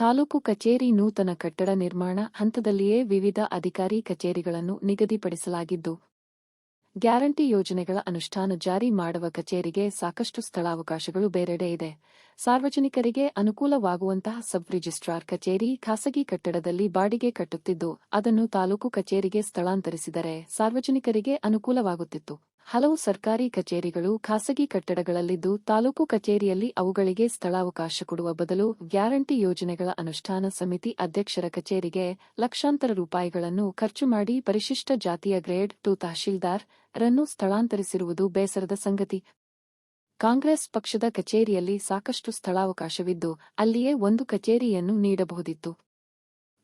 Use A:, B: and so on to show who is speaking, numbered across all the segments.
A: ತಾಲೂಕು ಕಚೇರಿ ನೂತನ ಕಟ್ಟಡ ನಿರ್ಮಾಣ ಹಂತದಲ್ಲಿಯೇ ವಿವಿಧ ಅಧಿಕಾರಿ ಕಚೇರಿಗಳನ್ನು ನಿಗದಿಪಡಿಸಲಾಗಿದ್ದು, ಗ್ಯಾರಂಟಿ ಯೋಜನೆಗಳ ಅನುಷ್ಠಾನ ಜಾರಿ ಮಾಡುವ ಕಚೇರಿಗೆ ಸಾಕಷ್ಟು ಸ್ಥಳಾವಕಾಶಗಳು ಬೇರೆಡೆ ಇದೆ. ಸಾರ್ವಜನಿಕರಿಗೆ ಅನುಕೂಲವಾಗುವಂತಹ ಸಬ್ ರಿಜಿಸ್ಟ್ರಾರ್ ಕಚೇರಿ ಖಾಸಗಿ ಕಟ್ಟಡದಲ್ಲಿ ಬಾಡಿಗೆ ಕಟ್ಟುತ್ತಿದ್ದು, ಅದನ್ನು ತಾಲೂಕು ಕಚೇರಿಗೆ ಸ್ಥಳಾಂತರಿಸಿದರೆ ಸಾರ್ವಜನಿಕರಿಗೆ ಅನುಕೂಲವಾಗುತ್ತಿತ್ತು. ಹಲವು ಸರ್ಕಾರಿ ಕಚೇರಿಗಳು ಖಾಸಗಿ ಕಟ್ಟಡಗಳಲ್ಲಿದ್ದು ತಾಲೂಕು ಕಚೇರಿಯಲ್ಲಿ ಅವುಗಳಿಗೆ ಸ್ಥಳಾವಕಾಶ ಕೊಡುವ ಬದಲು ಗ್ಯಾರಂಟಿ ಯೋಜನೆಗಳ ಅನುಷ್ಠಾನ ಸಮಿತಿ ಅಧ್ಯಕ್ಷರ ಕಚೇರಿಗೆ ಲಕ್ಷಾಂತರ ರೂಪಾಯಿಗಳನ್ನು ಖರ್ಚು ಮಾಡಿ ಪರಿಶಿಷ್ಟ ಜಾತಿಯ ಗ್ರೇಡ್ ಟು ತಹಶೀಲ್ದಾರ್ ರನ್ನು ಸ್ಥಳಾಂತರಿಸಿರುವುದು ಬೇಸರದ ಸಂಗತಿ. ಕಾಂಗ್ರೆಸ್ ಪಕ್ಷದ ಕಚೇರಿಯಲ್ಲಿ ಸಾಕಷ್ಟು ಸ್ಥಳಾವಕಾಶವಿದ್ದು ಅಲ್ಲಿಯೇ ಒಂದು ಕಚೇರಿಯನ್ನು ನೀಡಬಹುದಿತ್ತು.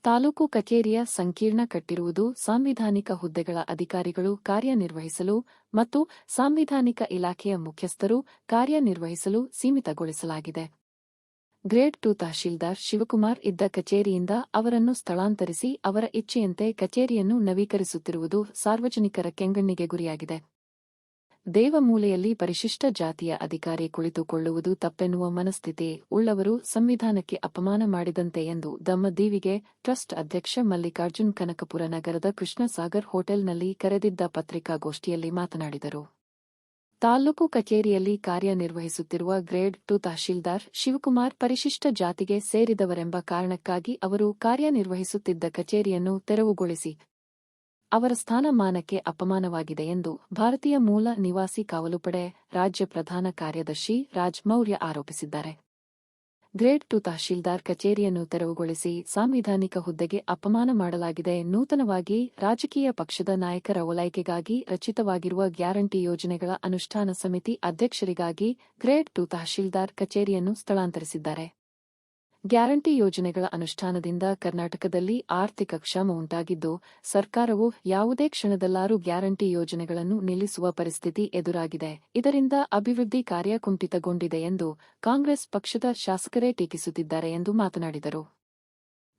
A: ತಾಲೂಕು ಕಚೇರಿಯ ಸಂಕೀರ್ಣ ಕಟ್ಟಿರುವುದು ಸಾಂವಿಧಾನಿಕ ಹುದ್ದೆಗಳ ಅಧಿಕಾರಿಗಳು ಕಾರ್ಯನಿರ್ವಹಿಸಲು ಮತ್ತು ಸಾಂವಿಧಾನಿಕ ಇಲಾಖೆಯ ಮುಖ್ಯಸ್ಥರು ಕಾರ್ಯನಿರ್ವಹಿಸಲು ಸೀಮಿತಗೊಳಿಸಲಾಗಿದೆ. ಗ್ರೇಡ್ ಟು ತಹಶೀಲ್ದಾರ್ ಶಿವಕುಮಾರ್ ಇದ್ದ ಕಚೇರಿಯಿಂದ ಅವರನ್ನು ಸ್ಥಳಾಂತರಿಸಿ ಅವರ ಇಚ್ಛೆಯಂತೆ ಕಚೇರಿಯನ್ನು ನವೀಕರಿಸುತ್ತಿರುವುದು ಸಾರ್ವಜನಿಕರ ಕೆಂಗಣ್ಣಿಗೆ ಗುರಿಯಾಗಿದೆ. ದೇವಮೂಲೆಯಲ್ಲಿ ಪರಿಶಿಷ್ಟ ಜಾತಿಯ ಅಧಿಕಾರಿ ಕುಳಿತುಕೊಳ್ಳುವುದು ತಪ್ಪೆನ್ನುವ ಮನಸ್ಥಿತಿ ಉಳ್ಳವರು ಸಂವಿಧಾನಕ್ಕೆ ಅಪಮಾನ ಮಾಡಿದಂತೆ ಎಂದು ದಮ್ಮ ದೀವಿಗೆ ಟ್ರಸ್ಟ್ ಅಧ್ಯಕ್ಷ ಮಲ್ಲಿಕಾರ್ಜುನ್ ಕನಕಪುರ ನಗರದ ಕೃಷ್ಣಸಾಗರ್ ಹೋಟೆಲ್ನಲ್ಲಿ ಕರೆದಿದ್ದ ಪತ್ರಿಕಾಗೋಷ್ಠಿಯಲ್ಲಿ ಮಾತನಾಡಿದರು. ತಾಲೂಕು ಕಚೇರಿಯಲ್ಲಿ ಕಾರ್ಯನಿರ್ವಹಿಸುತ್ತಿರುವ ಗ್ರೇಡ್ ಟು ತಹಶೀಲ್ದಾರ್ ಶಿವಕುಮಾರ್ ಪರಿಶಿಷ್ಟ ಜಾತಿಗೆ ಸೇರಿದವರೆಂಬ ಕಾರಣಕ್ಕಾಗಿ ಅವರು ಕಾರ್ಯನಿರ್ವಹಿಸುತ್ತಿದ್ದ ಕಚೇರಿಯನ್ನು ತೆರವುಗೊಳಿಸಿ ಅವರ ಸ್ಥಾನಮಾನಕ್ಕೆ ಅಪಮಾನವಾಗಿದೆ ಎಂದು ಭಾರತೀಯ ಮೂಲ ನಿವಾಸಿ ಕಾವಲುಪಡೆ ರಾಜ್ಯ ಪ್ರಧಾನ ಕಾರ್ಯದರ್ಶಿ ರಾಜ್ ಮೌರ್ಯ ಆರೋಪಿಸಿದ್ದಾರೆ. ಗ್ರೇಡ್ ಟು ತಹಶೀಲ್ದಾರ್ ಕಚೇರಿಯನ್ನು ತೆರವುಗೊಳಿಸಿ ಸಾಂವಿಧಾನಿಕ ಹುದ್ದೆಗೆ ಅಪಮಾನ ಮಾಡಲಾಗಿದೆ ನೂತನವಾಗಿ ರಾಜಕೀಯ ಪಕ್ಷದ ನಾಯಕರ ಓಲೈಕೆಗಾಗಿ ರಚಿತವಾಗಿರುವ ಗ್ಯಾರಂಟಿ ಯೋಜನೆಗಳ ಅನುಷ್ಠಾನ ಸಮಿತಿ ಅಧ್ಯಕ್ಷರಿಗಾಗಿ ಗ್ರೇಡ್ ಟು ತಹಶೀಲ್ದಾರ್ ಕಚೇರಿಯನ್ನು ಸ್ಥಳಾಂತರಿಸಿದ್ದಾರೆ. ಗ್ಯಾರಂಟಿ ಯೋಜನೆಗಳ ಅನುಷ್ಠಾನದಿಂದ ಕರ್ನಾಟಕದಲ್ಲಿ ಆರ್ಥಿಕ ಕ್ಷಾಮ ಉಂಟಾಗಿದ್ದು, ಸರ್ಕಾರವು ಯಾವುದೇ ಕ್ಷಣದಲ್ಲಾರೂ ಗ್ಯಾರಂಟಿ ಯೋಜನೆಗಳನ್ನು ನಿಲ್ಲಿಸುವ ಪರಿಸ್ಥಿತಿ ಎದುರಾಗಿದೆ. ಇದರಿಂದ ಅಭಿವೃದ್ಧಿ ಕಾರ್ಯ ಕುಂಠಿತಗೊಂಡಿದೆ ಎಂದು ಕಾಂಗ್ರೆಸ್ ಪಕ್ಷದ ಶಾಸಕರೇ ಟೀಕಿಸುತ್ತಿದ್ದಾರೆ ಎಂದು ಮಾತನಾಡಿದರು.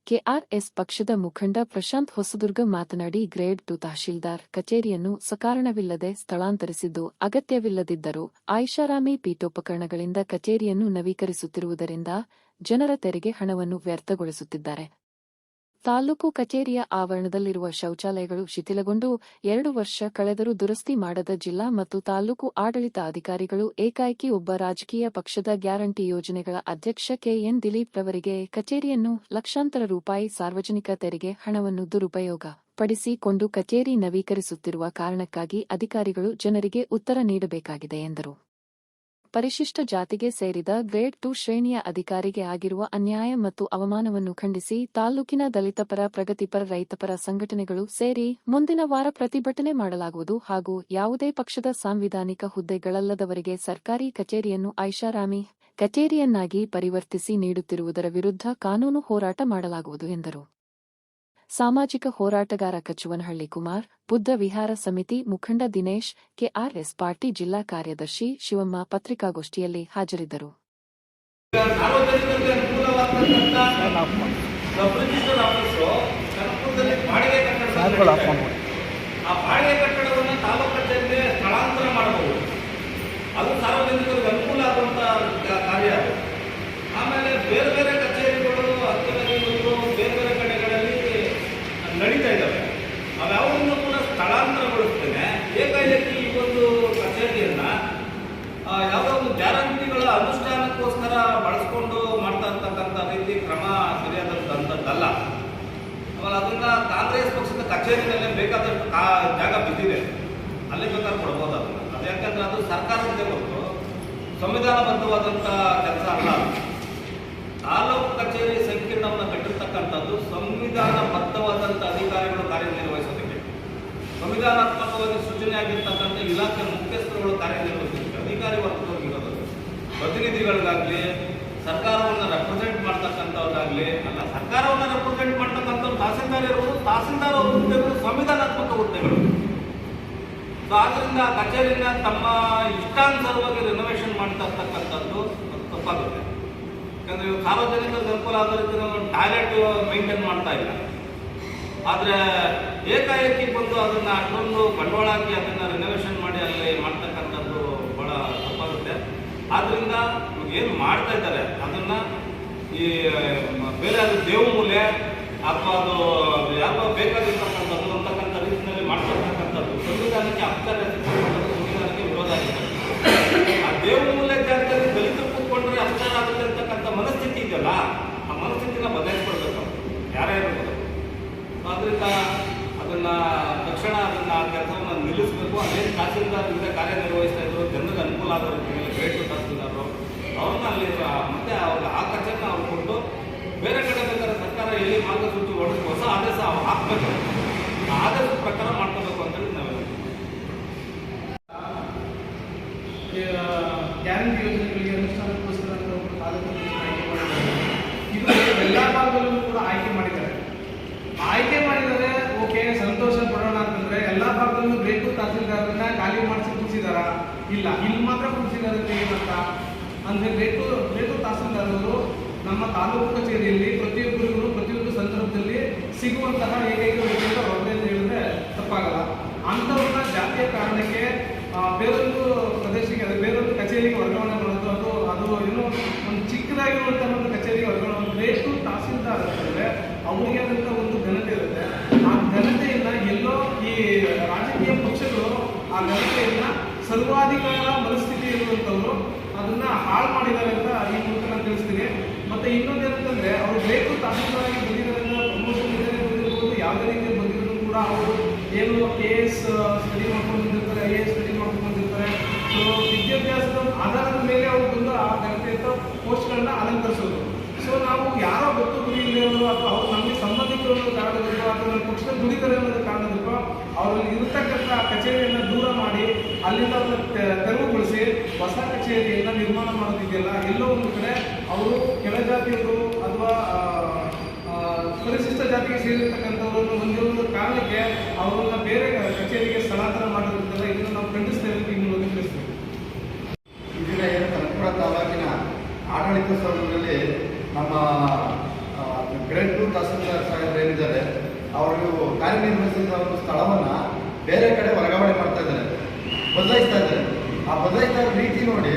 A: ಕೆಆರ್ಎಸ್ ಪಕ್ಷದ ಮುಖಂಡ ಪ್ರಶಾಂತ್ ಹೊಸದುರ್ಗ ಮಾತನಾಡಿ, ಗ್ರೇಡ್ ಟು ತಹಶೀಲ್ದಾರ್ ಕಚೇರಿಯನ್ನು ಸಕಾರಣವಿಲ್ಲದೆ ಸ್ಥಳಾಂತರಿಸಿದ್ದು ಅಗತ್ಯವಿಲ್ಲದಿದ್ದರೂ, ಆಯಿಷಾರಾಮಿ ಪೀಠೋಪಕರಣಗಳಿಂದ ಕಚೇರಿಯನ್ನು ನವೀಕರಿಸುತ್ತಿರುವುದರಿಂದ ಜನರ ತೆರಿಗೆ ಹಣವನ್ನು ವ್ಯರ್ಥಗೊಳಿಸುತ್ತಿದ್ದಾರೆ. ತಾಲೂಕು ಕಚೇರಿಯ ಆವರಣದಲ್ಲಿರುವ ಶೌಚಾಲಯಗಳು ಶಿಥಿಲಗೊಂಡು ಎರಡು ವರ್ಷ ಕಳೆದರೂ ದುರಸ್ತಿ ಮಾಡದ ಜಿಲ್ಲಾ ಮತ್ತು ತಾಲೂಕು ಆಡಳಿತ ಅಧಿಕಾರಿಗಳು ಏಕಾಏಕಿ ಒಬ್ಬ ರಾಜಕೀಯ ಪಕ್ಷದ ಗ್ಯಾರಂಟಿ ಯೋಜನೆಗಳ ಅಧ್ಯಕ್ಷ ಕೆಎನ್ ದಿಲೀಪ್ ರವರಿಗೆ ಕಚೇರಿಯನ್ನು ಲಕ್ಷಾಂತರ ರೂಪಾಯಿ ಸಾರ್ವಜನಿಕ ತೆರಿಗೆ ಹಣವನ್ನು ದುರುಪಯೋಗ ಪಡಿಸಿಕೊಂಡು ಕಚೇರಿ ನವೀಕರಿಸುತ್ತಿರುವ ಕಾರಣಕ್ಕಾಗಿ ಅಧಿಕಾರಿಗಳು ಜನರಿಗೆ ಉತ್ತರ ನೀಡಬೇಕಾಗಿದೆ ಎಂದರು. ಪರಿಶಿಷ್ಟ ಜಾತಿಗೆ ಸೇರಿದ ಗ್ರೇಡ್ ಟು ಶ್ರೇಣಿಯ ಅಧಿಕಾರಿಗೆ ಆಗಿರುವ ಅನ್ಯಾಯ ಮತ್ತು ಅವಮಾನವನ್ನು ಖಂಡಿಸಿ ತಾಲೂಕಿನ ದಲಿತಪರ, ಪ್ರಗತಿಪರ, ರೈತಪರ ಸಂಘಟನೆಗಳು ಸೇರಿ ಮುಂದಿನ ವಾರ ಪ್ರತಿಭಟನೆ ಮಾಡಲಾಗುವುದು ಹಾಗೂ ಯಾವುದೇ ಪಕ್ಷದ ಸಾಂವಿಧಾನಿಕ ಹುದ್ದೆಗಳಲ್ಲದವರಿಗೆ ಸರ್ಕಾರಿ ಕಚೇರಿಯನ್ನು ಐಷಾರಾಮಿ ಕಚೇರಿಯನ್ನಾಗಿ ಪರಿವರ್ತಿಸಿ ನೀಡುತ್ತಿರುವುದರ ವಿರುದ್ಧ ಕಾನೂನು ಹೋರಾಟ ಮಾಡಲಾಗುವುದು ಎಂದರು. ಸಾಮಾಜಿಕ ಹೋರಾಟಗಾರ ಕಚುವನಹಳ್ಳಿ ಕುಮಾರ್ ಬುದ್ಧ ವಿಹಾರ ಸಮಿತಿ ಮುಖಂಡ ದಿನೇಶ್ ಕೆಆರ್ಎಸ್ ಪಾರ್ಟಿ ಜಿಲ್ಲಾ ಕಾರ್ಯದರ್ಶಿ ಶಿವಮ್ಮ ಪತ್ರಿಕಾಗೋಷ್ಠಿಯಲ್ಲಿ ಹಾಜರಿದ್ದರು.
B: ಆ ಬಾಡಿಗೆ ಕಟ್ಟಡವನ್ನು ತಾಲೂಕು ಕಚೇರಿಗೆ ಸ್ಥಳಾಂತರ ಮಾಡಬಹುದು. ಅದು ಸಾರ್ವಜನಿಕರಿಗೆ ಅನುಕೂಲ ಆಗುವಂಥ ಕ- ಕಾರ್ಯ ಅದು ಆಮೇಲೆ ಬೇರೆ ಬೇರೆ ಕಚೇರಿಗಳು ಹತ್ತಿರಗಳು ಬೇರೆ ಬೇರೆ ಕಡೆಗಳಲ್ಲಿ ನಡೀತಾ ಇದ್ದಾವೆ ಅವ್ಯಾವುದನ್ನು ಕೂಡ ಸ್ಥಳಾಂತರಗೊಳಿಸ್ತೇನೆ ಏಕಾಏಕಿ ಈ ಒಂದು ಕಚೇರಿಯನ್ನ ಆ, ಯಾವುದೋ ಒಂದು ಗ್ಯಾರಂಟಿಗಳ ಅನುಷ್ಠಾನಕ್ಕೋಸ್ಕರ ಬಳಸ್ಕೊಂಡು ಮಾಡ್ತಾ ಇರ್ತಕ್ಕಂಥ ರೀತಿ ಕ್ರಮ ಸರಿಯಾದಂಥದ್ದಲ್ಲ ಆಮೇಲೆ ಅದನ್ನ ಕಾಂಗ್ರೆಸ್ ಪಕ್ಷದ ಕಚೇರಿನಲ್ಲೇ ಬೇಕಾದಷ್ಟು ಆ ಜಾಗ ಬಿದ್ದಿದೆ. ಅಲ್ಲೇ ಬೇಕಾದ್ರೆ ಕೊಡ್ಬೋದು ಅದನ್ನು ಅದು ಯಾಕಂದ್ರೆ ಅದು ಸರ್ಕಾರದಿಂದ ಹೊರತು ಸಂವಿಧಾನಬದ್ಧವಾದಂಥ ಕೆಲಸ ಅಲ್ಲ. ತಾಲೂಕು ಕಚೇರಿ ಸಂಕೀರ್ಣವನ್ನು ಕಟ್ಟಿರ್ತಕ್ಕಂಥದ್ದು ಸಂವಿಧಾನಬದ್ಧವಾದಂಥ ಅಧಿಕಾರಿಗಳು ಕಾರ್ಯನಿರ್ವಹಿಸೋದಕ್ಕೆ. ಸಂವಿಧಾನಾತ್ಮಕವಾಗಿ ಸೂಚನೆ ಆಗಿರ್ತಕ್ಕಂಥ ಇಲಾಖೆ ಮುಖ್ಯಸ್ಥರುಗಳು ಕಾರ್ಯನಿರ್ವಹಿಸೋದಕ್ಕೆ. ಅಧಿಕಾರಿ ವರ್ಗದವ್ರಿಗಿರೋದು ಪ್ರತಿನಿಧಿಗಳಿಗಾಗಲಿ ಸರ್ಕಾರವನ್ನು ರೆಪ್ರೆಸೆಂಟ್ ಮಾಡ್ತಕ್ಕಂಥವ್ರಾಗಲಿ, ಅಲ್ಲ ಸರ್ಕಾರವನ್ನು ರೆಪ್ರೆಸೆಂಟ್ ಮಾಡ್ತಕ್ಕಂಥವ್ರು ತಹಸೀಲ್ದಾರ್ ಇರ್ಬೋದು, ತಹಸೀಲ್ದಾರ್ ಅವ್ರ ಹುದ್ದೆಗಳು ಸಂವಿಧಾನಾತ್ಮಕ ಹುದ್ದೆಗಳು. ಸೊ ಆದ್ರಿಂದ ಕಚೇರಿನ ತಮ್ಮ ಇಷ್ಟಾನುಸಾರವಾಗಿ ರಿನೋವೇಷನ್ ಮಾಡ್ತಾ ತಪ್ಪಾಗುತ್ತೆ. ಯಾಕಂದ್ರೆ ಸಾರ್ವಜನಿಕರಿಗೆ ಅನುಕೂಲ ಆದ ರೀತಿ ಟಾಯ್ಲೆಟ್ ಮೇಂಟೈನ್ ಮಾಡ್ತಾ ಇಲ್ಲ. ಆದರೆ ಏಕಾಏಕಿ ಬಂದು ಅದನ್ನ ಅಷ್ಟೊಂದು ಬಂಡವಾಳ ಹಾಕಿ ಅದನ್ನ ರಿನೋವೇಷನ್ ಮಾಡಿ ಅಲ್ಲಿ ಮಾಡ್ತಕ್ಕಂಥದ್ದು ಇವಾಗ ಏನು ಮಾಡ್ತಾ ಇದ್ದಾರೆ, ಅದನ್ನ ಈ, ಬೇರೆ ಅದು ದೇವಮೂಲೆ ಅಥವಾ ಅದು ಯಾರೋ ಬೇಕಾಗಿರ್ತಕ್ಕಂಥದ್ದು ಅಂತಕ್ಕಂಥ ರೀತಿಯಲ್ಲಿ ಮಾಡ್ತಕ್ಕಂಥದ್ದು, ಸಂವಿಧಾನಕ್ಕೆ ಅಪ್ತಾರೆ ಸಂವಿಧಾನಕ್ಕೆ ವಿರೋಧ ಆಗಿದೆ. ಆ ದೇವಮೂಲೆ ಜಾಗದಲ್ಲಿ ದಲಿತರು ಕೂತ್ಕೊಂಡ್ರೆ ಅಪ್ತಾರ ಆಗುತ್ತೆ ಅಂತಕ್ಕಂಥ ಮನಸ್ಥಿತಿ ಇದೆಯಲ್ಲ, ಆ ಮನಸ್ಥಿತಿನ ಬದಲಾಯಿಸ್ಕೊಳ್ಬೇಕು ಯಾರೇ ಇರ್ಬೋದು. ಆದ್ರಿಂದ ಅದನ್ನ ತಕ್ಷಣ ಅದನ್ನ ಆ ಕೆಲಸವನ್ನು ನಿಲ್ಲಿಸಬೇಕು ಅದೇನು ತಹಸೀಲ್ದಾರ್ದಿಂದ ಕಾರ್ಯನಿರ್ವಹಿಸ್ತಾ ಇದ್ರು. ಜನರಿಗೆ ಅನುಕೂಲ ರೀತಿಯಲ್ಲಿ ಗ್ರೇಟ್ ತಹಸೀಲ್ದಾರರು ಅವ್ರನ್ನ ಅಲ್ಲಿ ಮತ್ತೆ ಅವ್ರ ಆ ಅವ್ರು ಕೊಟ್ಟು ಬೇರೆ ಕಡೆ ಬೇಕಾದ್ರೆ ಸರ್ಕಾರ ಎಲ್ಲಿ ಮಾರ್ಗಸೂಚಿ ಹೊಡೆದು ಹೊಸ ಆದೇಶ ಅವ್ರು ಹಾಕ್ಬೇಕು. ಆದೇಶದ ಪ್ರಕಾರ ಮಾಡ್ಕೋಬೇಕು ಅಂತೇಳಿ ನಾವೆಲ್ಲ
C: ಗ್ಯಾರಂಟಿ ಯೋಜನೆಗಳಿಗೆ ಅನುಷ್ಠಾನಕ್ಕೋಸ್ಕರ ಅಂತ ಒಬ್ಬರು ತಾಲೂಕು ಆಯ್ಕೆ ಮಾಡಿದ್ದಾರೆ ಇದು ಎಲ್ಲ ಭಾಗದಲ್ಲೂ ಕೂಡ ಆಯ್ಕೆ ಮಾಡಿದ್ದಾರೆ ಆಯ್ಕೆ ಮಾಡಿದರೆ ಓಕೆ ಸಂತೋಷ ಪಡೋಣ ಅಂತಂದ್ರೆ ಎಲ್ಲ ಭಾಗದಲ್ಲೂ ಬೇಕು ತಹಸೀಲ್ದಾರನ್ನ ಖಾಲಿ ಮಾಡಿಸಿ ಕೂರಿಸಿದಾರ ಇಲ್ಲ ಇಲ್ಲಿ ಮಾತ್ರ ಕೂರಿಸಿದ್ದಾರೆ ಏನಂತ ಅಂದ್ರೆ ಬೇಕು ಬೇಕು ತಹಸೀಲ್ದಾರರು ನಮ್ಮ ತಾಲೂಕು ಕಚೇರಿಯಲ್ಲಿ ಪ್ರತಿಯೊಬ್ಬರಿಗೂ ಪ್ರತಿಯೊಂದು ಸಂದರ್ಭದಲ್ಲಿ ಸಿಗುವಂತಹ ಏಕೈಕ ವ್ಯಕ್ತಿ ಅಂತ ಒಬ್ಬರೇ ಅಂತ ಹೇಳಿದ್ರೆ ತಪ್ಪಾಗಲ್ಲ. ಅಂಥವ್ರನ್ನ ಜಾತಿಯ ಕಾರಣಕ್ಕೆ ಬೇರೊಂದು ಪ್ರದೇಶಕ್ಕೆ, ಅದೇ ಬೇರೊಂದು ಕಚೇರಿಗೆ ವರ್ಗಾವಣೆ ಮಾಡೋದು, ಅದು ಅದು ಏನು ಒಂದು ಚಿಕ್ಕದಾಗಿರುವಂತಹ ಒಂದು ಕಚೇರಿಗೆ ವರ್ಗಾವಣೆ ಬೇಕು ತಹಸೀಲ್ದಾರ್ ಅಂತಂದರೆ ಅವ್ರಿಗೆ ಆದಂಥ ಒಂದು ಘನತೆ ಇರುತ್ತೆ. ಆ ಘನತೆಯಿಂದ ಎಲ್ಲೋ ಈ ರಾಜಕೀಯ ಪಕ್ಷಗಳು ಆ ಘನತೆಯನ್ನ ಸರ್ವಾಧಿಕಾರ ಮನಸ್ಥಿತಿ ಇರುವಂಥವ್ರು ಅದನ್ನ ಹಾಳು ಮಾಡಿದ್ದಾರೆ ಅಂತ ಈ ಮೂಲಕ ನಾನು ತಿಳಿಸ್ತೀನಿ. ಮತ್ತೆ ಇನ್ನೊಂದೇನಂತಂದ್ರೆ ಅವ್ರು ಬೇಕು ತಾಂತ್ರಿಕವಾಗಿ ಬಂದಿರೋದ್ರಿಂದ ಪ್ರಮೋಷನ್ ಇದ್ದಾರೆ ಬಂದಿರ್ಬೋದು ಯಾವುದೇ ರೀತಿ ಬಂದಿದ್ರು ಕೂಡ ಅವರು ಏನು ಕೆ ಎಸ್ ಸ್ಟಡಿ ಮಾಡ್ಕೊಂಡು ಬಂದಿರ್ತಾರೆ ಐ ಎಸ್ ಸ್ಟಡಿ ಮಾಡ್ಕೊಂಡು ಬಂದಿರ್ತಾರೆ. ಸೊ ವಿದ್ಯಾಭ್ಯಾಸದ ಆಧಾರದ ಮೇಲೆ ಅವರು ಬಂದು ಆ ಘನತೆಯಿಂದ ಪೋಸ್ಟ್ಗಳನ್ನ ಅಲಂಕರಿಸೋದು. ಸೊ ನಾವು ಯಾರೋ ಗೊತ್ತು ಗುರಿ ಇಲ್ಲದೋ ಅಥವಾ ಅವ್ರು ನಮಗೆ ಸಂಬಂಧಿಕರು ಅನ್ನೋ ಕಾರಣದಿಂದ ಅಥವಾ ನಮ್ಮ ಪಕ್ಷದ ದುಡಿತಾರೆ ಅನ್ನೋದು ಕಾರಣದಿಂದ ಅವರಲ್ಲಿ ಇರತಕ್ಕಂಥ ಕಚೇರಿಯನ್ನು ದೂರ ಮಾಡಿ ಅಲ್ಲಿಂದ ತೆರವು ಕಚೇರಿಯನ್ನು ನಿರ್ಮಾಣ ಮಾಡೋದಿದೆಯಲ್ಲ, ಎಲ್ಲೋ ಒಂದು ಕಡೆ ಅವರು ಕೆಳಜಾತಿಯವರು ಅಥವಾ ಪರಿಶಿಷ್ಟ ಜಾತಿಗೆ ಸೇರಿರ್ತಕ್ಕಂಥವ್ರನ್ನು ಹೊಂದಿರುವ ಕಾರಣಕ್ಕೆ ಅವರನ್ನ ಬೇರೆ ಕಚೇರಿಗೆ ಸ್ಥಳಾಂತರ ಮಾಡಿರುತ್ತಲ್ಲ ಇದನ್ನು ನಾವು ಖಂಡಿಸ್ತೇವೆ ಅಂತ ಈ ಮೂಲಕ ತಿಳಿಸ್ತೇವೆ.
D: ಇದೀಗ ಏನು ತಾಲೂಕಿನ ಆಡಳಿತ ಸ್ಥಳದಲ್ಲಿ ನಮ್ಮ ಗ್ರೇಟ್ ಟು ತಹಸೀಲ್ದಾರ್ ಸಾಹೇಬರು ಏನಿದ್ದಾರೆ, ಅವರು ಕಾರ್ಯನಿರ್ವಹಿಸಿದ ಒಂದು ಸ್ಥಳವನ್ನ ಬೇರೆ ಕಡೆ ವರ್ಗಾವಣೆ ಮಾಡ್ತಾ ಇದ್ದಾರೆ, ಬದಲಾಯಿಸ್ತಾ ಇದ್ದಾರೆ. ಆ ಬದಲಾಯಿಸ್ತಾ ರೀತಿ ನೋಡಿ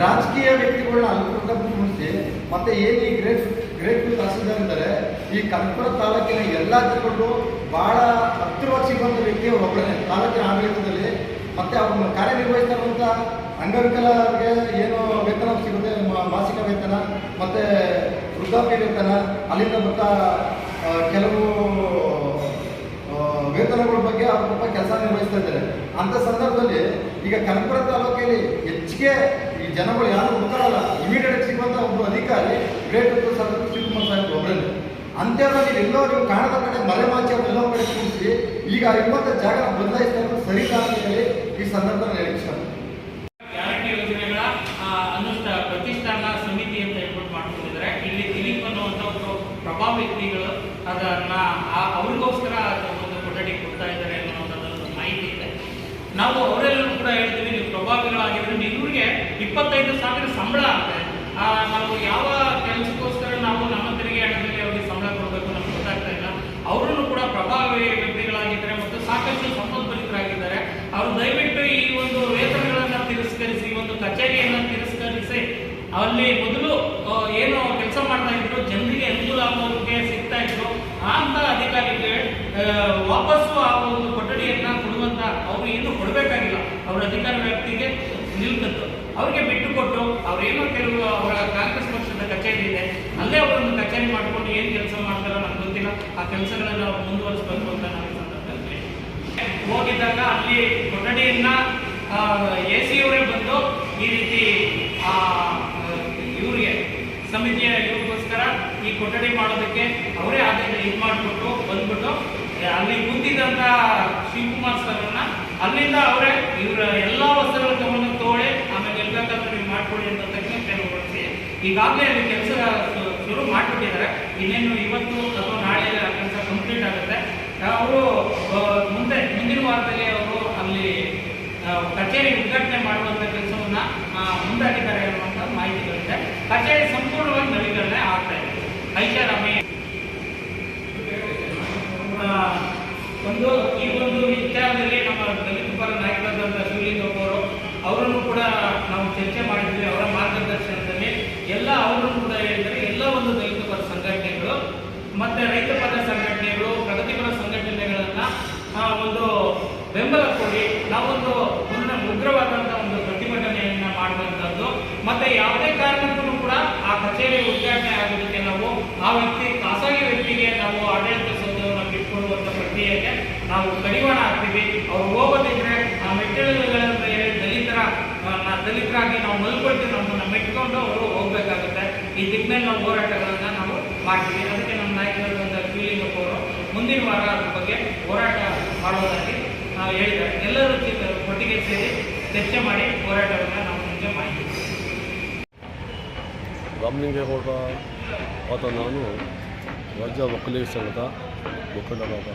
D: ರಾಜಕೀಯ ವ್ಯಕ್ತಿಗಳನ್ನ ಅಲ್ಪಕ ಮುಂಚೆ ಮತ್ತೆ ಏನು ಈ ಗ್ರೇಟ್ ಗ್ರೇಟ್ ತಹಸೀಲ್ದಾರ್ ಇದ್ದಾರೆ, ಈ ಕನಕಪುರ ತಾಲೂಕಿನ ಎಲ್ಲ ಜನಗಳು ಬಹಳ ಹತ್ತಿರವಾಗಿ ಸಿಗುವಂಥ ವ್ಯಕ್ತಿ ಒಬ್ಬರೇ ತಾಲೂಕಿನ ಆಡಳಿತದಲ್ಲಿ. ಮತ್ತೆ ಅವ್ರನ್ನ ಕಾರ್ಯನಿರ್ವಹಿಸ್ತಾ ಇರುವಂಥ ಅಂಗವಿಕಲರಿಗೆ ಏನು ವೇತನ ಸಿಗುತ್ತೆ ಮಾಸಿಕ ವೇತನ, ಮತ್ತೆ ವೃದ್ಧಾಪ್ಯ ವೇತನ, ಅಲ್ಲಿಂದ ಬರ್ತಾ ಕೆಲವು ವೇತನಗಳ ಬಗ್ಗೆ ಅವ್ರ ಪಾಪ ಕೆಲಸ ನಿರ್ವಹಿಸ್ತಾ ಇದ್ದಾರೆ. ಅಂತ ಸಂದರ್ಭದಲ್ಲಿ ಈಗ ಕನಕಪುರ ತಾಲೂಕಲ್ಲಿ ಹೆಚ್ಚಿಗೆ ಈ ಜನಗಳು ಯಾರು ಹುಡುಕಾಡಲ್ಲ ಇಮಿಡಿಯೇಟ್ ಸಿಗುವಂತ ಒಬ್ಬ ಅಧಿಕಾರಿ ಗ್ರೇಟ್ ಸರ್ಕಾರ ಶಿವಕುಮಾರ್ ಸಾಹೇಬ್ ಒಬ್ಬರಲ್ಲಿ ಅಂತ್ಯವಾಗಿ ನೀವು ಎಲ್ಲೋ ನೀವು ಕಾಣದ ಕಡೆ ಮರೆಮಾಚಿ ಅವ್ರೆಲ್ಲೋ ಕಡೆ ಕೂರಿಸಿ ಈಗ ಇರುವಂತ ಜಾಗ ಬದಲಾಯಿಸ್ತಾ ಸರಿ ಅಂತ ಈ ಸಂದರ್ಭದಲ್ಲಿ ಹೇಳಿ
E: ಗ್ಯಾರಂಟಿ ಯೋಜನೆಗಳ ಆ, ಅನುಷ್ಠಾ ಪ್ರತಿಷ್ಠಾನ ಸಮಿತಿ ಅಂತ ಹೇಳ್ಬಿಟ್ಟು ಮಾಡ್ಕೊಂಡಿದ್ದಾರೆ ಇಲ್ಲಿ ದಿಲೀಪ್ ಅನ್ನುವಂಥ ಒಬ್ಬರು ಪ್ರಭಾವ ವ್ಯಕ್ತಿಗಳು ಅದನ್ನ ಆ- ಅವ್ರಿಗೋಸ್ಕರ ಒಂದು ಕೊಠಡಿ ಕೊಡ್ತಾ ಇದ್ದಾರೆ ಅನ್ನೋದೊಂದು ಮಾಹಿತಿ ಇದೆ ನಾವು ಅವರೆಲ್ಲರೂ ಕೂಡ ಹೇಳ್ತೀವಿ, ನೀವು ಪ್ರಭಾವಿಗಳಾಗಿದ್ರೆ ಇವ್ರಿಗೆ ಇಪ್ಪತ್ತೈದು ಸಾವಿರ ಸಂಬಳ ಆಗುತ್ತೆ. ನಾವು ಯಾವ ಕೆಲಸಕ್ಕೋಸ್ಕರ ನಾವು ನಮ್ಮ ತೆರಿಗೆ ಹಣದಲ್ಲಿ ಅವರಿಗೆ ಸಂಬಳ ಕೊಡಬೇಕು ನಮ್ಗೆ ಗೊತ್ತಾಗ್ತಾ ಇಲ್ಲ. ಅವರನ್ನು ಕೂಡ ಪ್ರಭಾವಿ ವ್ಯಕ್ತಿಗಳಾಗಿದ್ದಾರೆ ಮತ್ತು ಸಾಕಷ್ಟು ಸಂಪದ್ಭರಿತರಾಗಿದ್ದಾರೆ ಅವರು ದಯವಿಟ್ಟು ಈ ಒಂದು ವೇತನಗಳನ್ನು ತಿರಸ್ಕರಿಸಿ, ಈ ಒಂದು ಕಚೇರಿಯನ್ನು ತಿರಸ್ಕರಿಸಿ, ಅಲ್ಲಿ ಮೊದಲು ಏನು ಕೆಲಸ ಮಾಡ್ತಾ ಇದ್ರು, ಜನರಿಗೆ ಅನುಕೂಲ ಆಗೋದಕ್ಕೆ ಸಿಗ್ತಾ ಇದ್ರು ಅಂತ ಅಧಿಕಾರಿಗಳು ವಾಪಸ್ಸು ಆ ಕೊಠಡಿಯನ್ನ ಕೊಡುವಂತ ಅವರು ಏನು ಕೊಡಬೇಕಾಗಿಲ್ಲ ಅವರ ಅಧಿಕಾರ ವ್ಯಾಪ್ತಿಗೆ ನಿಲ್ಕತ್ತು ಅವ್ರಿಗೆ ಬಿಟ್ಟು ಕೊಟ್ಟು ಅವ್ರೇನೋ ಕೆಲವು ಅವರ ಕಾಂಗ್ರೆಸ್ ಪಕ್ಷದ ಕಚೇರಿ ಇದೆ ಅಲ್ಲೇ ಅವರೊಂದು ಕಚೇರಿ ಮಾಡ್ಕೊಂಡು ಏನು ಕೆಲಸ ಮಾಡ್ತಾರೋ ನಮ್ಗೆ ಗೊತ್ತಿಲ್ಲ. ಆ ಕೆಲಸಗಳನ್ನ ಅವ್ರು ಮುಂದುವರಿಸಬೇಕು ಅಂತ ನಾವು ಸಂದರ್ಭದಲ್ಲಿ ಹೋಗಿದ್ದಾಗ ಅಲ್ಲಿ ಕೊಠಡಿಯನ್ನ ಎ ಸಿ ಅವರೇ ಬಂದು ಈ ರೀತಿ ಆ, ಇವ್ರಿಗೆ ಸಮಿತಿಯ ಇವ್ರಿಗೋಸ್ಕರ ಈ ಕೊಠಡಿ ಮಾಡೋದಕ್ಕೆ ಅವರೇ ಆದೇಶ ಇದು ಮಾಡಿಬಿಟ್ಟು ಬಂದ್ಬಿಟ್ಟು ಅಲ್ಲಿ ಕೂತಿದ್ದಂತ ಶಿವಕುಮಾರ್ ಸರ್ನ ಅಲ್ಲಿಂದ ಅವರೇ ಇವರ ಎಲ್ಲ ವಸ್ತುಗಳ ಗಮನ ತಗೊಳ್ಳಿ, ಆಮೇಲೆ ಎಲ್ಲ ನೀವು ಮಾಡ್ಕೊಳ್ಳಿ ಅಂತ ತಕ್ಷಣ ತೆರವುಗೊಳಿಸಿ ಈಗಾಗಲೇ ಅಲ್ಲಿ ಕೆಲಸ ಶುರು ಮಾಡಿಬಿಟ್ಟಿದ್ದಾರೆ. ಇನ್ನೇನು ಇವತ್ತು ಅಥವಾ ನಾಳೆ ಕೆಲಸ ಕಂಪ್ಲೀಟ್ ಆಗುತ್ತೆ. ಅವರು ಮುಂದೆ, ಮುಂದಿನ ವಾರದಲ್ಲಿ ಅವರು ಅಲ್ಲಿ ಕಚೇರಿ ಉದ್ಘಾಟನೆ ಮಾಡುವಂಥ ಕೆಲಸವನ್ನ ಮುಂದಾಗಿದ್ದಾರೆ ಅನ್ನುವಂಥ ಮಾಹಿತಿಗಳಿದೆ ಕಚೇರಿ ಸಂಪೂರ್ಣವಾಗಿ ನವೀಕರಣೆ ಆಗ್ತಾ ಇದೆ. ಐಷಾರಾಮಿ. ಒಂದು ಈ ಒಂದು ವಿಚಾರದಲ್ಲಿ ನಮ್ಮ ದಲಿತ ಪರ ನಾಯಕರಾದಂಥ ಶಿವಲಿಂಗಪ್ಪ ಅವರು ಅವರನ್ನು ಕೂಡ ನಾವು ಚರ್ಚೆ ಮಾಡಿದ್ವಿ ಅವರ ಮಾರ್ಗದರ್ಶನದಲ್ಲಿ ಎಲ್ಲ ಅವರನ್ನು ಕೂಡ ಹೇಳಿದರೆ ಎಲ್ಲ ಒಂದು ಆ, ಒಂದು ಬೆಂಬಲ ಕೊಡಿ ನಾವೊಂದು ಮುನ್ನ ಉಗ್ರವಾದಂತಹ ಒಂದು ಪ್ರತಿಭಟನೆಯನ್ನ ಮಾಡುವಂತದ್ದು ಮತ್ತೆ ಯಾವುದೇ ಕಾರಣಕ್ಕೂ ಕೂಡ ಆ ಕಚೇರಿ ಉದ್ಘಾಟನೆ ಆಗೋದಕ್ಕೆ ನಾವು ಆ ವ್ಯಕ್ತಿ ಖಾಸಗಿ ವ್ಯಕ್ತಿಗೆ ನಾವು ಆಡಳಿತ ಸೌಧವನ್ನು ಬಿಟ್ಕೊಡುವಂತ ಪ್ರಕ್ರಿಯೆಗೆ ನಾವು ಕಡಿವಾಣ ಹಾಕ್ತೀವಿ. ಅವ್ರು ಹೋಗೋದಿದ್ರೆ ಆ ಮೆಟ್ಟಿಲುಗಳ ಮೇಲೆ ದಲಿತರ ದಲಿತರಾಗಿ ನಾವು ಮಲ್ಕೊಳ್ತೀವಿ. ನಮ್ಮನ್ನ ಮೆಟ್ಕೊಂಡು ಅವರು ಹೋಗ್ಬೇಕಾಗುತ್ತೆ. ಈ ದಿಕ್ಕಿನಲ್ಲಿ ನಾವು ಹೋರಾಟಗಳನ್ನ ನಾವು ಮಾಡ್ತೀವಿ. ಅದಕ್ಕೆ ನಮ್ಮ ನಾಯಕರಾದಂಥ ಫೀಲಿಂಗ್ ಅವರು ಮುಂದಿನ ವಾರ ಅದ್ರ ಬಗ್ಗೆ ಹೋರಾಟ ಮಾಡೋದಾಗಿ ನಾವು ಹೇಳಿದ್ದಾರೆ. ಎಲ್ಲರೂ ಒಟ್ಟಿಗೆ ಸೇರಿ ಚರ್ಚೆ ಮಾಡಿ ಹೋರಾಟವನ್ನು ನಾವು ಮುಂದೆ ಮಾಡಿದ್ದೀವಿ
F: ಆತ ನಾನು ರಾಜ್ಯ ಒಕ್ಕಲಿಗ ಸಂಘದ ಮುಖಂಡರಾದ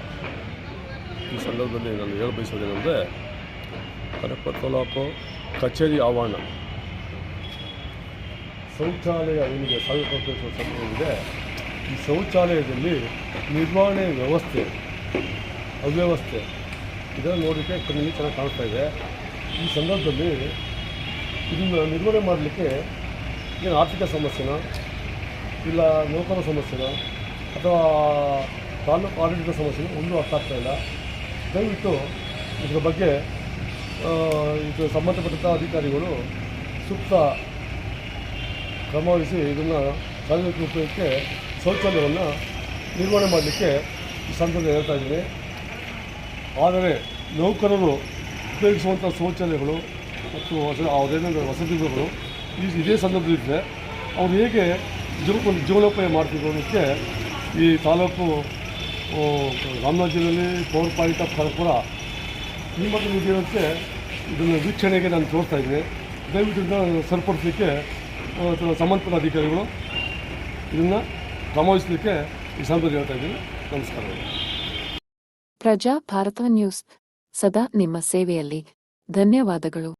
F: ಈ ಸಂದರ್ಭದಲ್ಲಿ ನಾನು ಹೇಳ ಬಯಸೋದೇನೆಂದರೆ ಕರಪ್ಪ ತಾಲೂಕು ಕಚೇರಿ ಆವರಣ. ಶೌಚಾಲಯ ಏನಿದೆ ಸಾವಿರ ಇದೆ ಈ ಶೌಚಾಲಯದಲ್ಲಿ ನಿರ್ವಹಣೆ ವ್ಯವಸ್ಥೆ, ಅವ್ಯವಸ್ಥೆ ಇದನ್ನು ನೋಡಲಿಕ್ಕೆ ಕಣ್ಣಿಗೆ ಚೆನ್ನಾಗಿ ಕಾಣ್ತಾ ಇದೆ. ಈ ಸಂದರ್ಭದಲ್ಲಿ ಇದನ್ನು ನಿರ್ವಹಣೆ ಮಾಡಲಿಕ್ಕೆ ಏನು ಆರ್ಥಿಕ ಸಮಸ್ಯೆನ? ಇಲ್ಲ ನೌಕರ ಸಮಸ್ಯೆನೋ? ಅಥವಾ ತಾಲೂಕು ಆಡಳಿತದ ಸಮಸ್ಯೆನೋ? ಒಂದು ಅರ್ಥ ಆಗ್ತಾ ಇಲ್ಲ. ದಯವಿಟ್ಟು ಇದರ ಬಗ್ಗೆ ಇದು ಸಂಬಂಧಪಟ್ಟಂಥ ಅಧಿಕಾರಿಗಳು ಸೂಕ್ತ ಕ್ರಮವಹಿಸಿ ಇದನ್ನು ಸಾರ್ವಜನಿಕ ಉಪಯೋಗಕ್ಕೆ ಶೌಚಾಲಯವನ್ನು ನಿರ್ವಹಣೆ ಮಾಡಲಿಕ್ಕೆ ಈ ಹೇಳ್ತಾ ಇದ್ದೀನಿ. ಆದರೆ ನೌಕರರು ಉಪಯೋಗಿಸುವಂಥ ಶೌಚಾಲಯಗಳು ಮತ್ತು ವಸತಿಗಳು ಈ ಇದೇ ಸಂದರ್ಭದಲ್ಲಿದ್ದರೆ ಅವ್ರು ಹೇಗೆ ಜೀವನ ಜೀವನೋಪಾಯ ಮಾಡ್ತಿರೋದಕ್ಕೆ ಈ ತಾಲೂಕು ರಾಮನಗರ ಜಿಲ್ಲೆಯಲ್ಲಿ ಪವರ್ ಪಾಯಿಂಟ್ ಆಫ್ ಕನಕಪುರ ಈ ಮಟ್ಟಿಗೆ ಇದನ್ನು ವೀಕ್ಷಣೆಗೆ ನಾನು ತೋರಿಸ್ತಾ ಇದ್ದೀನಿ. ದಯವಿಟ್ಟು ಸರಿಪಡಿಸಲಿಕ್ಕೆ ಸಂಬಂಧಪಟ್ಟ ಅಧಿಕಾರಿಗಳು ಇದನ್ನು ಗಮನಿಸಲಿಕ್ಕೆ ಈ ಸಂದರ್ಭ ಹೇಳ್ತಾ ಇದ್ದೀನಿ. ನಮಸ್ಕಾರಗಳು
A: ಪ್ರಜಾ ಭಾರತ ನ್ಯೂಸ್. ಸದಾ ನಿಮ್ಮ ಸೇವೆಯಲ್ಲಿ. ಧನ್ಯವಾದಗಳು.